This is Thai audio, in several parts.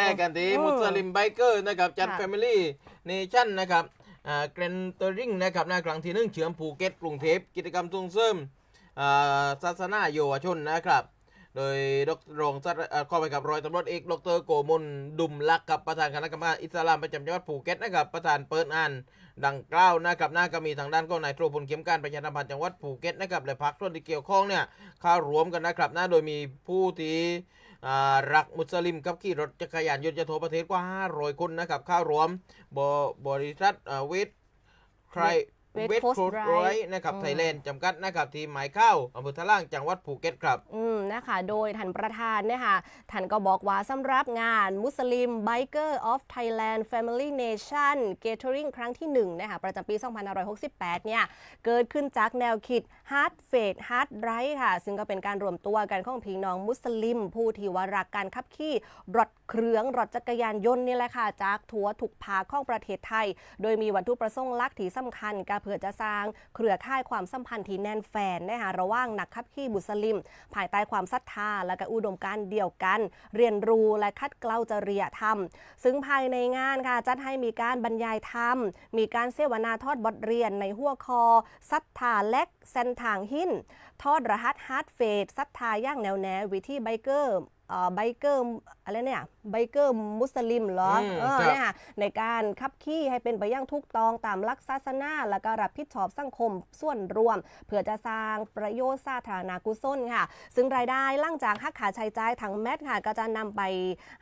แรกกันที่อืมมุสลิมไบเกอร์นะครับจัดค่ะแฟมิลี่เนชั่นนะครับอ่าเกรนเตอริงนะครับหน้าครั้งที่หนึ่งเฉือมภูเก็ตกรุงเทพกิจกรรมส่งเสริมอ่าศาสนาเยาวชนนะครับโดยดรรองศาสตราเอ่อข้อไปกับรอยตำรวจเอกดรโกมลดุมลักษ์กับประธานคณะกรรมการอิสลามประจำจังหวัดภูเก็ตนะครับประธานเปิดงานดังกล่าวนะครับหน้าก็มีทางด้านก็นายโทรพลเข็มการประชาสัมพันธ์จังหวัดภูเก็ตนะครับและพรรคส่วนที่เกี่ยวข้องเนี่ยเข้ารวมกันนะครับนะโดยมีผู้ที่อ่า รักมุสลิมกับขี่รถจักรยานยนต์จะโทรประเทศกว่า 500 คนนะครับ ข้ารวมบบริษัทเวทใคร West เวท Coast โคส Drive ไรนะครับอืม ไทยแลนด์จำกัดนะครับที่หมายเข้าอำเภอทะล่างจังหวัดภูเก็ตครับ อืมนะคะโดยท่านประธานเนี่ยค่ะท่านก็บอกว่าสำหรับงานมุสลิม Biker of Thailand Family Nation Gathering ครั้งที่1นะคะประจำปี 2568 เนี่ย เกิดขึ้นจากแนวคิด Hard Faith Hard Right ค่ะ ซึ่งก็เป็นการรวมตัวกันของพี่น้องมุสลิม ผู้ที่ว่ารักการขับขี่รถเครื่องรถจักรยานยนต์นี่แหละค่ะ จากทั่วทุกภาคของประเทศไทย โดยมีวัตถุประสงค์หลักที่สำคัญก็เพื่อจะสร้างเครือข่ายความสัมพันธ์ที่แน่นแฟนนะคะระหว่างนักขับขี่มุสลิม ภายใต้ความศรัทธาและก็อุดมการณ์เดียวกัน เรียนรู้และคัดเกลาจริยธรรม ซึ่งภายในงานค่ะจัดให้มีการบรรยายธรรม มีการเสวนาทอดบทเรียนในหัวคอศรัทธาและเส้นทางหินทอดรหัสฮาร์ดเฟสศรัทธาย่างแนวแนววิธีไบเกอร์ ไบเกอร์อะไรเนี่ยไบเกอร์มุสลิมเหรออืมเออครับเนี่ยค่ะในการขับขี่ให้เป็นไปอย่างถูกต้องตามหลักศาสนาและก็รับผิดชอบสังคมส่วนรวม เพื่อจะสร้างประโยชน์สาธารณกุศลค่ะ ซึ่งรายได้หลังจากหักขาใช้จ่ายทางแมทค่ะก็จะนำไป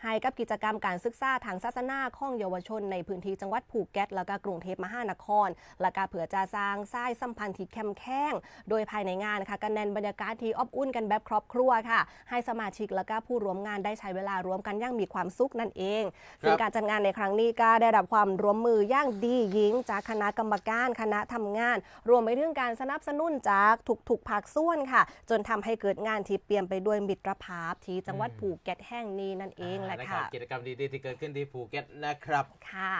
ให้กับกิจกรรมการศึกษาทางศาสนาของเยาวชนในพื้นที่จังหวัดภูเก็ตแล้วก็กรุงเทพมหานคร และก็เผื่อจะสร้างสายสัมพันธ์ที่เข้มแข็งโดยภายในงานค่ะก็แน่นบรรยากาศที่อบอุ่นกันแบบครอบครัวค่ะ ให้สมาชิกและก็ผู้ร่วมงานได้ใช้เวลาร่วมกันอย่างมีความสุขนั่นเองซึ่งการจัดงานในครั้งนี้ก็ได้รับความร่วมมืออย่างดียิ่งจากคณะกรรมการคณะทำงาน รวมไปถึงการสนับสนุนจากทุกๆภาคส่วนค่ะ จนทำให้เกิดงานที่เปลี่ยนไปด้วยมิตรภาพที่จังหวัดภูเก็ตแห่งนี้นั่นเองแหละนรับค่ะกิจกรรมดีๆที่เกิดขึ้นที่ภูเก็ตนะครับค่ะ